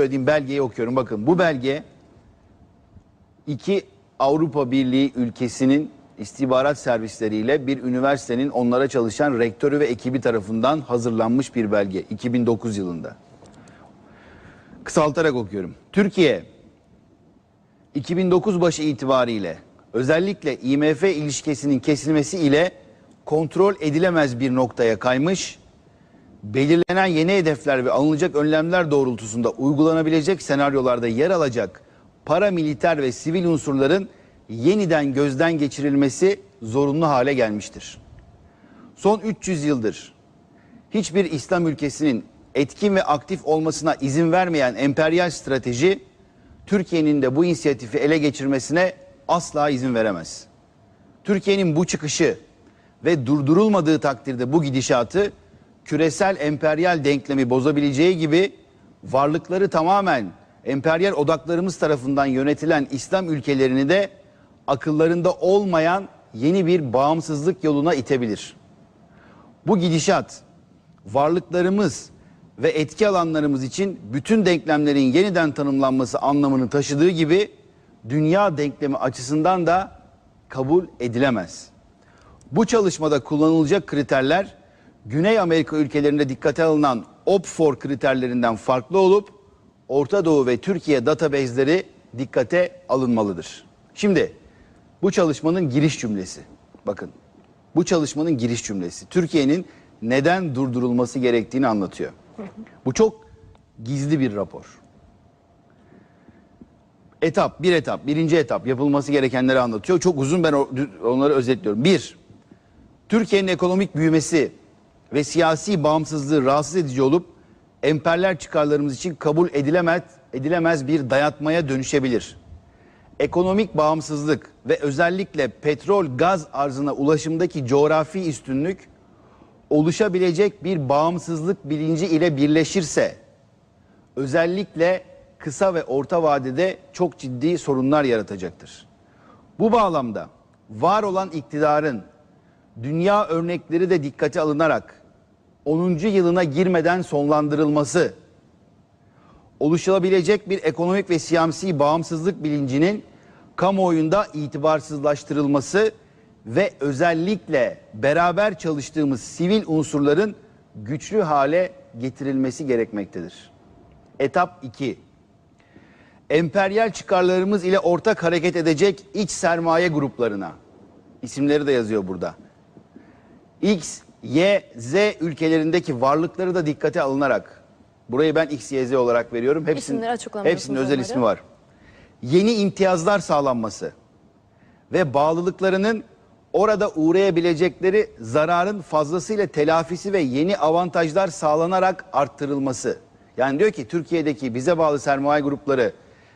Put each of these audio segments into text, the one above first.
söylediğim belgeyi okuyorum. Bakın bu belge iki Avrupa Birliği ülkesinin istihbarat servisleriyle bir üniversitenin onlara çalışan rektörü ve ekibi tarafından hazırlanmış bir belge 2009 yılında. Kısaltarak okuyorum. Türkiye 2009 başı itibariyle özellikle IMF ilişkisinin kesilmesi ile kontrol edilemez bir noktaya kaymış, belirlenen yeni hedefler ve alınacak önlemler doğrultusunda uygulanabilecek senaryolarda yer alacak paramiliter ve sivil unsurların yeniden gözden geçirilmesi zorunlu hale gelmiştir. Son 300 yıldır hiçbir İslam ülkesinin etkin ve aktif olmasına izin vermeyen emperyal strateji Türkiye'nin de bu inisiyatifi ele geçirmesine asla izin veremez. Türkiye'nin bu çıkışı ve durdurulmadığı takdirde bu gidişatı küresel emperyal denklemi bozabileceği gibi varlıkları tamamen emperyal odaklarımız tarafından yönetilen İslam ülkelerini de akıllarında olmayan yeni bir bağımsızlık yoluna itebilir. Bu gidişat varlıklarımız ve etki alanlarımız için bütün denklemlerin yeniden tanımlanması anlamını taşıdığı gibi dünya denklemi açısından da kabul edilemez. Bu çalışmada kullanılacak kriterler Güney Amerika ülkelerinde dikkate alınan OPFOR kriterlerinden farklı olup Orta Doğu ve Türkiye database'leri dikkate alınmalıdır. Şimdi bu çalışmanın giriş cümlesi. Bakın bu çalışmanın giriş cümlesi. Türkiye'nin neden durdurulması gerektiğini anlatıyor. Bu çok gizli bir rapor. Etap, bir etap, birinci etap yapılması gerekenleri anlatıyor. Çok uzun ben onları özetliyorum. Bir, Türkiye'nin ekonomik büyümesi ve siyasi bağımsızlığı rahatsız edici olup emperler çıkarlarımız için kabul edilemez, edilemez bir dayatmaya dönüşebilir. Ekonomik bağımsızlık ve özellikle petrol gaz arzına ulaşımdaki coğrafi üstünlük oluşabilecek bir bağımsızlık bilinci ile birleşirse özellikle kısa ve orta vadede çok ciddi sorunlar yaratacaktır. Bu bağlamda var olan iktidarın dünya örnekleri de dikkate alınarak 10. yılına girmeden sonlandırılması, oluşabilecek bir ekonomik ve siyasi bağımsızlık bilincinin kamuoyunda itibarsızlaştırılması ve özellikle beraber çalıştığımız sivil unsurların güçlü hale getirilmesi gerekmektedir. Etap 2. Emperyal çıkarlarımız ile ortak hareket edecek iç sermaye gruplarına, isimleri de yazıyor burada. X, Y, Z ülkelerindeki varlıkları da dikkate alınarak burayı ben X, Y, Z olarak veriyorum. Hepsinin, hepsinin özel onları. ismi var. Yeni imtiyazlar sağlanması ve bağlılıklarının orada uğrayabilecekleri zararın fazlasıyla telafisi ve yeni avantajlar sağlanarak arttırılması. Yani diyor ki Türkiye'deki bize bağlı sermaye grupları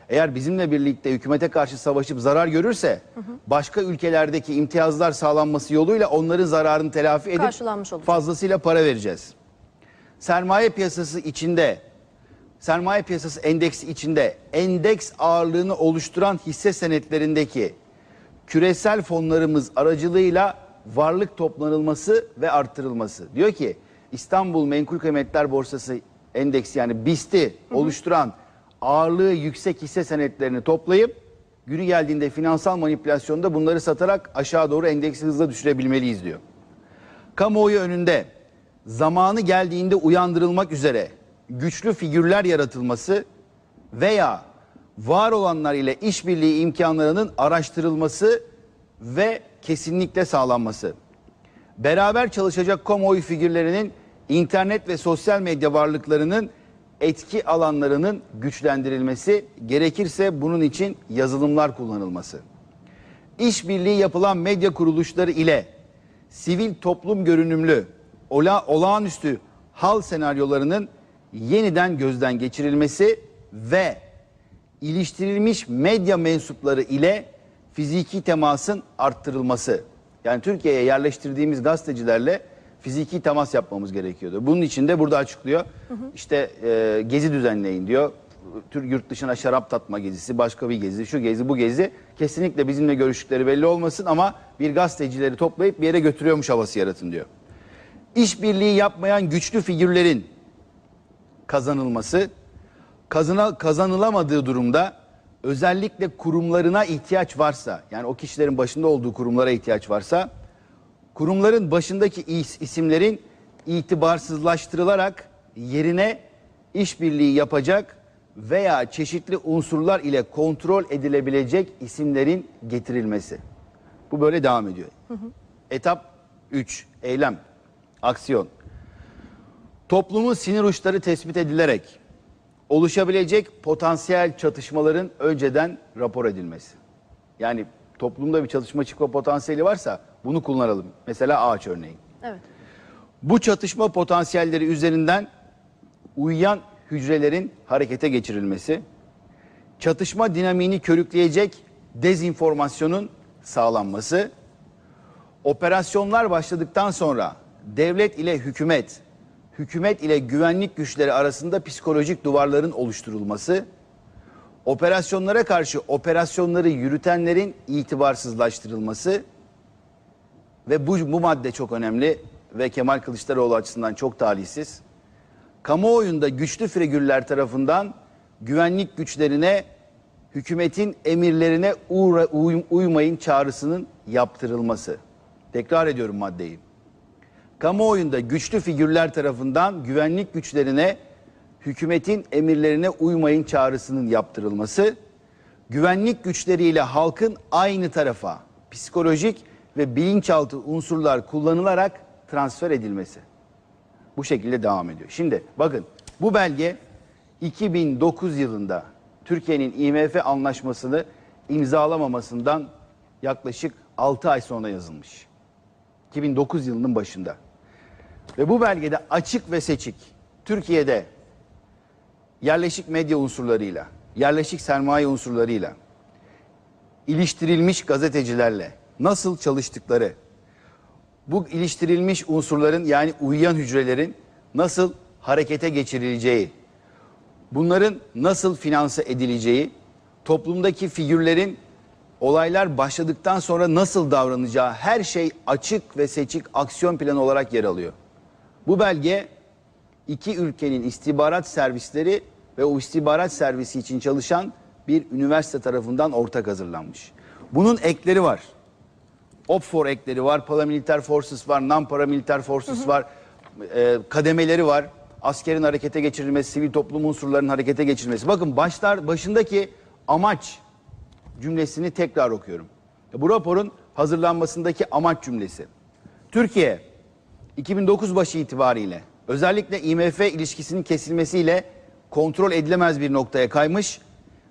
eğer bizimle birlikte hükümete karşı savaşıp zarar görürse başka ülkelerdeki imtiyazlar sağlanması yoluyla onların zararını telafi edip fazlasıyla para vereceğiz. Sermaye piyasası içinde sermaye piyasası endeksi içinde endeks ağırlığını oluşturan hisse senetlerindeki küresel fonlarımız aracılığıyla varlık toplanılması ve arttırılması. Diyor ki İstanbul Menkul Kıymetler Borsası endeksi yani BIST'i oluşturan ağırlığı yüksek hisse senetlerini toplayıp günü geldiğinde finansal manipülasyonda bunları satarak aşağı doğru endeksi hızla düşürebilmeliyiz diyor kamuoyu önünde zamanı geldiğinde uyandırılmak üzere güçlü figürler yaratılması veya var olanlar ile işbirliği imkanlarının araştırılması ve kesinlikle sağlanması. Beraber çalışacak kamuoyu figürlerinin internet ve sosyal medya varlıklarının etki alanlarının güçlendirilmesi, gerekirse bunun için yazılımlar kullanılması işbirliği yapılan medya kuruluşları ile sivil toplum görünümlü ola, olağanüstü hal senaryolarının yeniden gözden geçirilmesi ve iliştirilmiş medya mensupları ile fiziki temasın arttırılması. Yani Türkiye'ye yerleştirdiğimiz gazetecilerle fiziki temas yapmamız gerekiyordu. Bunun için de burada açıklıyor. İşte e, gezi düzenleyin diyor. Tür yurt dışına şarap tatma gezisi, başka bir gezi, şu gezi, bu gezi. Kesinlikle bizimle görüştükleri belli olmasın ama bir gazetecileri toplayıp bir yere götürüyormuş havası yaratın diyor. İşbirliği yapmayan güçlü figürlerin kazanılması, kazana, kazanılamadığı durumda özellikle kurumlarına ihtiyaç varsa yani o kişilerin başında olduğu kurumlara ihtiyaç varsa kurumların başındaki is- isimlerin itibarsızlaştırılarak yerine işbirliği yapacak veya çeşitli unsurlar ile kontrol edilebilecek isimlerin getirilmesi. Bu böyle devam ediyor. Etap 3. Eylem. Aksiyon. Toplumun sinir uçları tespit edilerek oluşabilecek potansiyel çatışmaların önceden rapor edilmesi. Yani toplumda bir çatışma çıkma potansiyeli varsa bunu kullanalım. Mesela ağaç örneği. Evet. Bu çatışma potansiyelleri üzerinden uyuyan hücrelerin harekete geçirilmesi, çatışma dinamiğini körükleyecek dezinformasyonun sağlanması, operasyonlar başladıktan sonra devlet ile hükümet, hükümet ile güvenlik güçleri arasında psikolojik duvarların oluşturulması, operasyonlara karşı operasyonları yürütenlerin itibarsızlaştırılması ve bu, bu madde çok önemli ve Kemal Kılıçdaroğlu açısından çok talihsiz. Kamuoyunda güçlü figürler tarafından güvenlik güçlerine hükümetin emirlerine uğra- uy- uymayın çağrısının yaptırılması. Tekrar ediyorum maddeyi. Kamuoyunda güçlü figürler tarafından güvenlik güçlerine hükümetin emirlerine uymayın çağrısının yaptırılması, güvenlik güçleriyle halkın aynı tarafa psikolojik ve bilinçaltı unsurlar kullanılarak transfer edilmesi. Bu şekilde devam ediyor. Şimdi bakın bu belge 2009 yılında Türkiye'nin IMF anlaşmasını imzalamamasından yaklaşık 6 ay sonra yazılmış. 2009 yılının başında. Ve bu belgede açık ve seçik Türkiye'de yerleşik medya unsurlarıyla, yerleşik sermaye unsurlarıyla, iliştirilmiş gazetecilerle nasıl çalıştıkları, bu iliştirilmiş unsurların yani uyuyan hücrelerin nasıl harekete geçirileceği, bunların nasıl finanse edileceği, toplumdaki figürlerin olaylar başladıktan sonra nasıl davranacağı her şey açık ve seçik aksiyon planı olarak yer alıyor. Bu belge iki ülkenin istihbarat servisleri ve o istihbarat servisi için çalışan bir üniversite tarafından ortak hazırlanmış. Bunun ekleri var. OPFOR ekleri var, paramiliter forces var, non-paramiliter forces var, e, kademeleri var. Askerin harekete geçirilmesi, sivil toplum unsurlarının harekete geçirilmesi. Bakın başlar başındaki amaç cümlesini tekrar okuyorum. Bu raporun hazırlanmasındaki amaç cümlesi. Türkiye 2009 başı itibariyle özellikle IMF ilişkisinin kesilmesiyle kontrol edilemez bir noktaya kaymış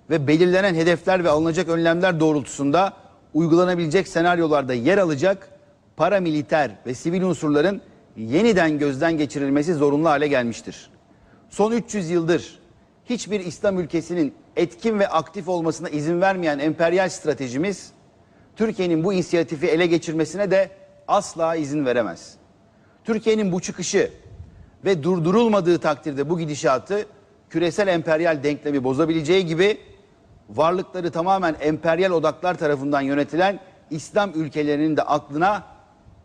ve belirlenen hedefler ve alınacak önlemler doğrultusunda uygulanabilecek senaryolarda yer alacak paramiliter ve sivil unsurların yeniden gözden geçirilmesi zorunlu hale gelmiştir. Son 300 yıldır hiçbir İslam ülkesinin etkin ve aktif olmasına izin vermeyen emperyal stratejimiz Türkiye'nin bu inisiyatifi ele geçirmesine de asla izin veremez. Türkiye'nin bu çıkışı ve durdurulmadığı takdirde bu gidişatı küresel emperyal denklemi bozabileceği gibi varlıkları tamamen emperyal odaklar tarafından yönetilen İslam ülkelerinin de aklına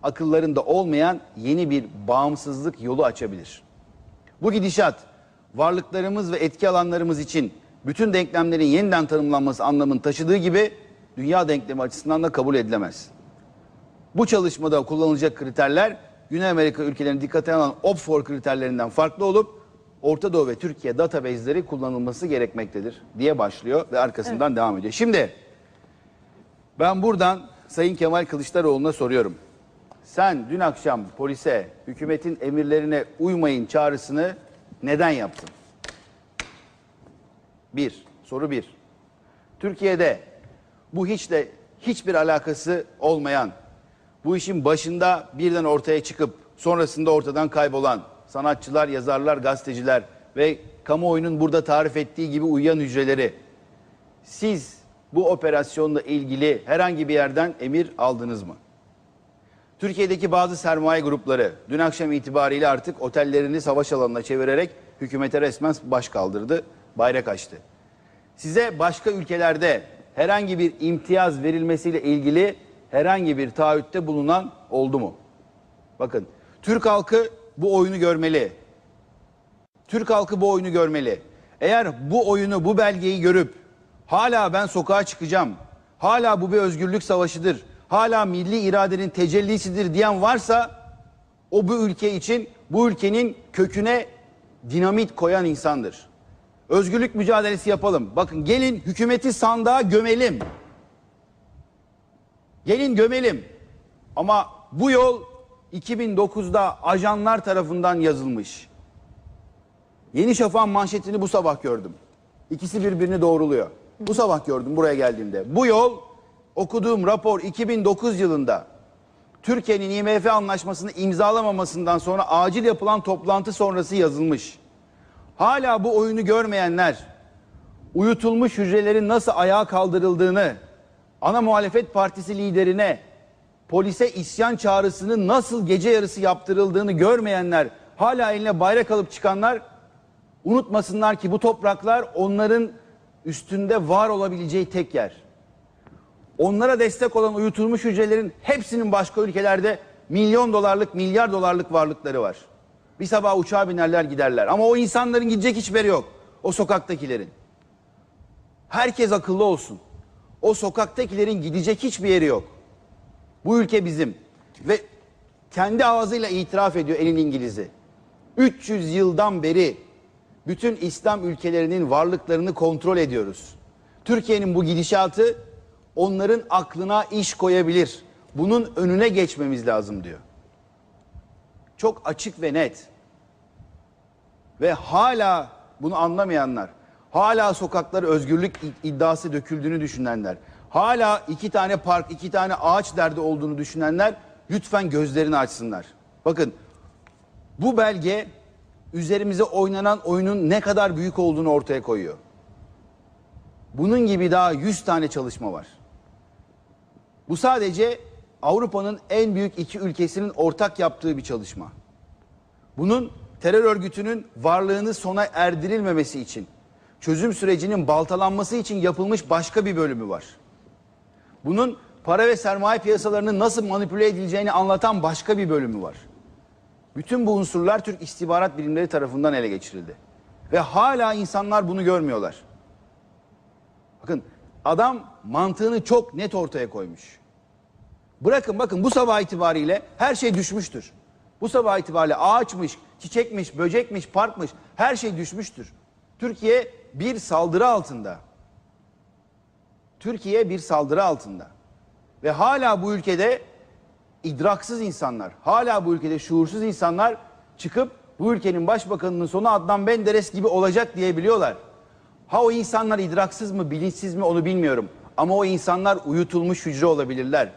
akıllarında olmayan yeni bir bağımsızlık yolu açabilir. Bu gidişat varlıklarımız ve etki alanlarımız için bütün denklemlerin yeniden tanımlanması anlamını taşıdığı gibi dünya denklemi açısından da kabul edilemez. Bu çalışmada kullanılacak kriterler Güney Amerika ülkelerinin dikkate alan OPFOR kriterlerinden farklı olup Orta Doğu ve Türkiye database'leri kullanılması gerekmektedir diye başlıyor ve arkasından devam ediyor. Şimdi ben buradan Sayın Kemal Kılıçdaroğlu'na soruyorum. Sen dün akşam polise hükümetin emirlerine uymayın çağrısını neden yaptın? Bir, soru bir. Türkiye'de bu hiç de hiçbir alakası olmayan, bu işin başında birden ortaya çıkıp sonrasında ortadan kaybolan sanatçılar, yazarlar, gazeteciler ve kamuoyunun burada tarif ettiği gibi uyuyan hücreleri siz bu operasyonla ilgili herhangi bir yerden emir aldınız mı? Türkiye'deki bazı sermaye grupları dün akşam itibariyle artık otellerini savaş alanına çevirerek hükümete resmen baş kaldırdı, bayrak açtı. Size başka ülkelerde herhangi bir imtiyaz verilmesiyle ilgili herhangi bir taahhütte bulunan oldu mu? Bakın Türk halkı bu oyunu görmeli. Türk halkı bu oyunu görmeli. Eğer bu oyunu, bu belgeyi görüp hala ben sokağa çıkacağım, hala bu bir özgürlük savaşıdır, hala milli iradenin tecellisidir diyen varsa o bu ülke için bu ülkenin köküne dinamit koyan insandır. Özgürlük mücadelesi yapalım. Bakın gelin hükümeti sandığa gömelim. Gelin gömelim. Ama bu yol 2009'da ajanlar tarafından yazılmış. Yeni Şafak'ın manşetini bu sabah gördüm. İkisi birbirini doğruluyor. Bu sabah gördüm buraya geldiğimde. Bu yol okuduğum rapor 2009 yılında Türkiye'nin IMF anlaşmasını imzalamamasından sonra acil yapılan toplantı sonrası yazılmış. Hala bu oyunu görmeyenler, uyutulmuş hücrelerin nasıl ayağa kaldırıldığını, ana muhalefet partisi liderine polise isyan çağrısının nasıl gece yarısı yaptırıldığını görmeyenler, hala eline bayrak alıp çıkanlar unutmasınlar ki bu topraklar onların üstünde var olabileceği tek yer. Onlara destek olan uyutulmuş hücrelerin hepsinin başka ülkelerde milyon dolarlık, milyar dolarlık varlıkları var. Bir sabah uçağa binerler giderler. Ama o insanların gidecek hiçbir yeri yok. O sokaktakilerin. Herkes akıllı olsun. O sokaktakilerin gidecek hiçbir yeri yok. Bu ülke bizim. Ve kendi ağzıyla itiraf ediyor elin İngiliz'i. 300 yıldan beri bütün İslam ülkelerinin varlıklarını kontrol ediyoruz. Türkiye'nin bu gidişatı onların aklına iş koyabilir. Bunun önüne geçmemiz lazım diyor. Çok açık ve net. Ve hala bunu anlamayanlar, hala sokaklara özgürlük iddiası döküldüğünü düşünenler, hala iki tane park, iki tane ağaç derdi olduğunu düşünenler lütfen gözlerini açsınlar. Bakın bu belge üzerimize oynanan oyunun ne kadar büyük olduğunu ortaya koyuyor. Bunun gibi daha 100 tane çalışma var. Bu sadece Avrupa'nın en büyük iki ülkesinin ortak yaptığı bir çalışma. Bunun terör örgütünün varlığını sona erdirilmemesi için, çözüm sürecinin baltalanması için yapılmış başka bir bölümü var. Bunun para ve sermaye piyasalarının nasıl manipüle edileceğini anlatan başka bir bölümü var. Bütün bu unsurlar Türk istihbarat bilimleri tarafından ele geçirildi. Ve hala insanlar bunu görmüyorlar. Bakın adam mantığını çok net ortaya koymuş. Bırakın bakın bu sabah itibariyle her şey düşmüştür. Bu sabah itibariyle ağaçmış, çiçekmiş, böcekmiş, parkmış her şey düşmüştür. Türkiye bir saldırı altında. Türkiye bir saldırı altında. Ve hala bu ülkede idraksız insanlar, hala bu ülkede şuursuz insanlar çıkıp bu ülkenin başbakanının sonu Adnan Menderes gibi olacak diyebiliyorlar. Ha o insanlar idraksız mı, bilinçsiz mi onu bilmiyorum. Ama o insanlar uyutulmuş hücre olabilirler.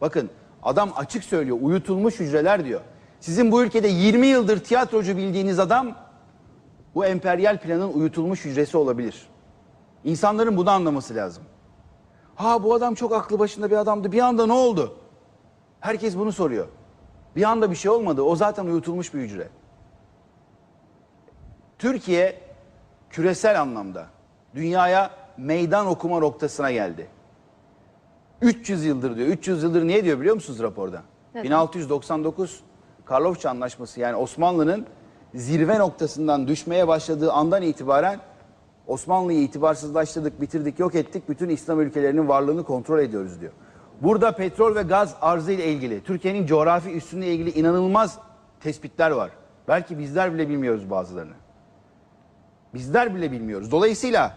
Bakın adam açık söylüyor, uyutulmuş hücreler diyor. Sizin bu ülkede 20 yıldır tiyatrocu bildiğiniz adam bu emperyal planın uyutulmuş hücresi olabilir. İnsanların bunu anlaması lazım. Ha bu adam çok aklı başında bir adamdı. Bir anda ne oldu? Herkes bunu soruyor. Bir anda bir şey olmadı. O zaten uyutulmuş bir hücre. Türkiye küresel anlamda dünyaya meydan okuma noktasına geldi. 300 yıldır diyor. 300 yıldır niye diyor biliyor musunuz raporda? Evet. 1699 Karlofça Anlaşması yani Osmanlı'nın zirve noktasından düşmeye başladığı andan itibaren Osmanlı'yı itibarsızlaştırdık, bitirdik, yok ettik. Bütün İslam ülkelerinin varlığını kontrol ediyoruz diyor. Burada petrol ve gaz arzı ile ilgili, Türkiye'nin coğrafi üstünlüğü ile ilgili inanılmaz tespitler var. Belki bizler bile bilmiyoruz bazılarını. Bizler bile bilmiyoruz. Dolayısıyla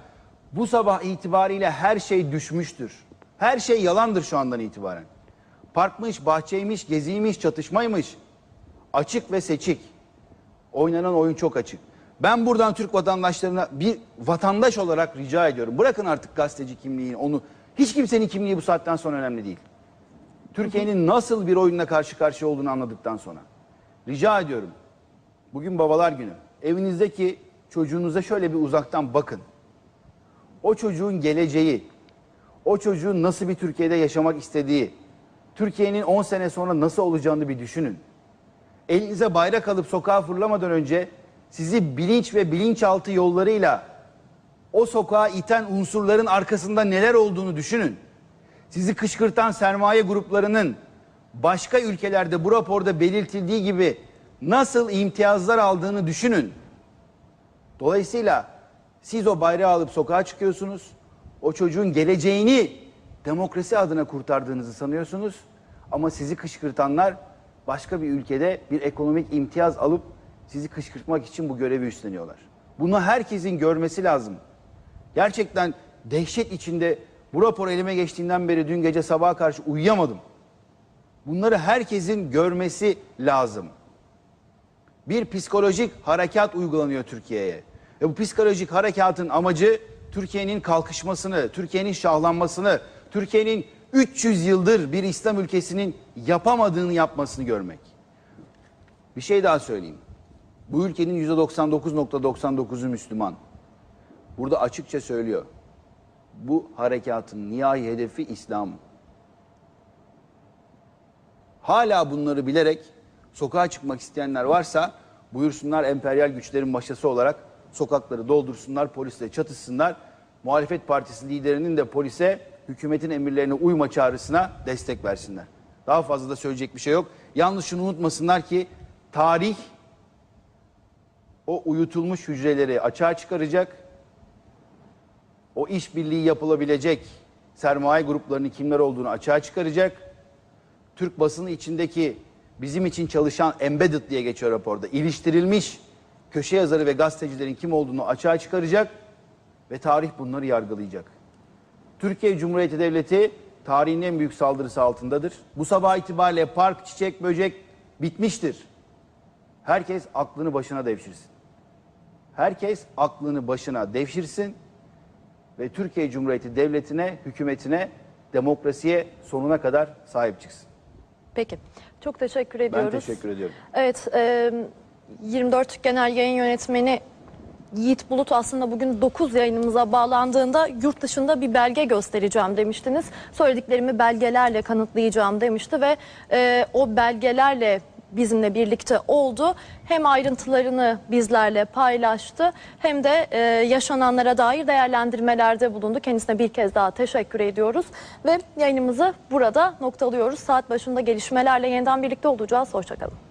bu sabah itibariyle her şey düşmüştür. Her şey yalandır şu andan itibaren. Parkmış, bahçeymiş, geziymiş, çatışmaymış. Açık ve seçik. Oynanan oyun çok açık. Ben buradan Türk vatandaşlarına bir vatandaş olarak rica ediyorum. Bırakın artık gazeteci kimliğini, onu. Hiç kimsenin kimliği bu saatten sonra önemli değil. Türkiye'nin nasıl bir oyunla karşı karşıya olduğunu anladıktan sonra. Rica ediyorum. Bugün babalar günü. Evinizdeki çocuğunuza şöyle bir uzaktan bakın. O çocuğun geleceği, o çocuğun nasıl bir Türkiye'de yaşamak istediği, Türkiye'nin 10 sene sonra nasıl olacağını bir düşünün. Elinize bayrak alıp sokağa fırlamadan önce sizi bilinç ve bilinçaltı yollarıyla o sokağa iten unsurların arkasında neler olduğunu düşünün. Sizi kışkırtan sermaye gruplarının başka ülkelerde bu raporda belirtildiği gibi nasıl imtiyazlar aldığını düşünün. Dolayısıyla Siz o bayrağı alıp sokağa çıkıyorsunuz. O çocuğun geleceğini demokrasi adına kurtardığınızı sanıyorsunuz. Ama sizi kışkırtanlar başka bir ülkede bir ekonomik imtiyaz alıp sizi kışkırtmak için bu görevi üstleniyorlar. Bunu herkesin görmesi lazım. Gerçekten dehşet içinde bu rapor elime geçtiğinden beri dün gece sabaha karşı uyuyamadım. Bunları herkesin görmesi lazım. Bir psikolojik harekat uygulanıyor Türkiye'ye. Ve bu psikolojik harekatın amacı Türkiye'nin kalkışmasını, Türkiye'nin şahlanmasını, Türkiye'nin 300 yıldır bir İslam ülkesinin yapamadığını yapmasını görmek. Bir şey daha söyleyeyim. Bu ülkenin %99.99'u Müslüman. Burada açıkça söylüyor. Bu harekatın nihai hedefi İslam. Hala bunları bilerek sokağa çıkmak isteyenler varsa buyursunlar emperyal güçlerin maşası olarak sokakları doldursunlar, polisle çatışsınlar. Muhalefet partisi liderinin de polise hükümetin emirlerine uyma çağrısına destek versinler. Daha fazla da söyleyecek bir şey yok. Yalnız şunu unutmasınlar ki tarih o uyutulmuş hücreleri açığa çıkaracak. O işbirliği yapılabilecek sermaye gruplarının kimler olduğunu açığa çıkaracak. Türk basını içindeki bizim için çalışan embedded diye geçiyor raporda. iliştirilmiş köşe yazarı ve gazetecilerin kim olduğunu açığa çıkaracak ve tarih bunları yargılayacak. Türkiye Cumhuriyeti Devleti tarihin en büyük saldırısı altındadır. Bu sabah itibariyle park, çiçek, böcek bitmiştir. Herkes aklını başına devşirsin. Herkes aklını başına devşirsin ve Türkiye Cumhuriyeti Devleti'ne, hükümetine, demokrasiye sonuna kadar sahip çıksın. Peki. Çok teşekkür Ben ediyoruz. teşekkür ediyorum. Evet, e, 24 Genel Yayın Yönetmeni Yiğit Bulut aslında bugün 9 yayınımıza bağlandığında yurt dışında bir belge göstereceğim demiştiniz. Söylediklerimi belgelerle kanıtlayacağım demişti ve e, o belgelerle bizimle birlikte oldu. Hem ayrıntılarını bizlerle paylaştı hem de e, yaşananlara dair değerlendirmelerde bulundu. Kendisine bir kez daha teşekkür ediyoruz ve yayınımızı burada noktalıyoruz. Saat başında gelişmelerle yeniden birlikte olacağız. Hoşçakalın.